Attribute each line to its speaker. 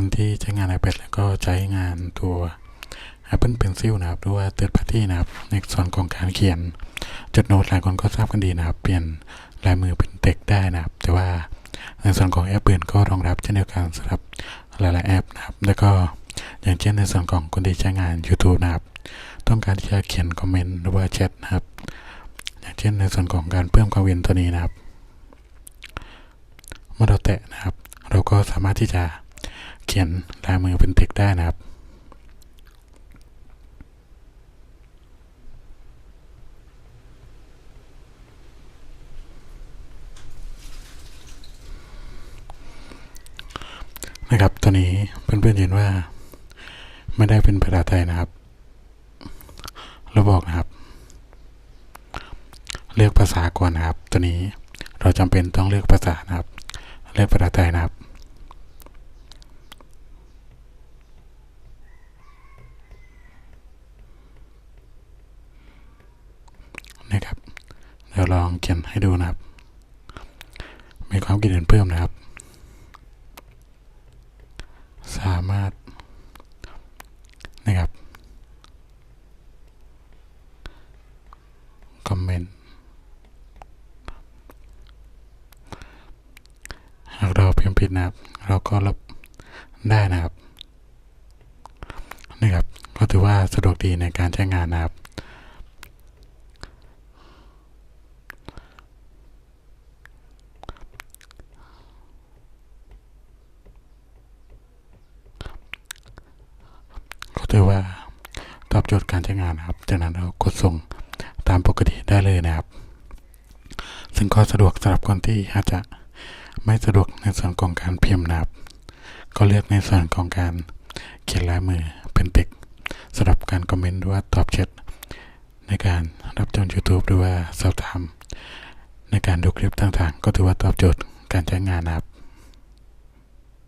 Speaker 1: คนที่ใช้งาน iPad แล้วก็ใช้งานตัว Apple Pencil นะครับหรือว่า Third Party นะครับในส่วนของการเขียนจดโน้ตหลายคนก็ทราบกันดีนะครับ เปลี่ยนลายมือเป็นเต็กได้นะครับ แต่ว่าในส่วนของแอปอื่นก็รองรับเช่นเดียวกันสำหรับหลาย ๆ แอปนะครับ แล้วก็อย่างเช่นในส่วนของคนที่ใช้งาน YouTube นะครับ ต้องการที่จะเขียนคอมเมนต์หรือว่าแชทนะครับ อย่างเช่นในส่วนของการเพิ่มความเวียนตัวนี้นะครับ เมื่อเราแตะนะครับ เราก็สามารถที่จะ ขียนลายมือเป็นเต็กได้นะครับ นะครับตัวนี้เพื่อนๆเห็นว่า ไม่ได้เป็นภาษาไทยนะครับเราบอกนะครับ เลือกภาษาก่อนนะครับ ตัวนี้เราจำเป็นต้องเลือกภาษานะครับ เลือกภาษาไทยนะครับ เดี๋ยว ลองเขียนให้ดูนะครับ มีความคิดเห็นเพิ่มนะครับ สามารถนะครับคอมเมนต์หากเราพิมพ์ผิดนะครับ เราก็ลบได้นะครับนะครับก็ถือว่าสะดวกดีในการใช้งานนะครับ ก็ถือว่าตอบโจทย์การใช้งานนะครับ จากนั้นเรากดส่งตามปกติได้เลยนะครับ ซึ่งก็สะดวกสำหรับคนที่อาจจะไม่สะดวกในส่วนของการพิมพ์นะครับ ก็เลือกในส่วนของการเขียนลายมือเป็นเต็กสำหรับการคอมเมนต์หรือว่าตอบแชทในการรับชม YouTube หรือว่าสอบถามในการดูคลิปต่างๆ ก็ถือว่าตอบโจทย์การใช้งานนะครับ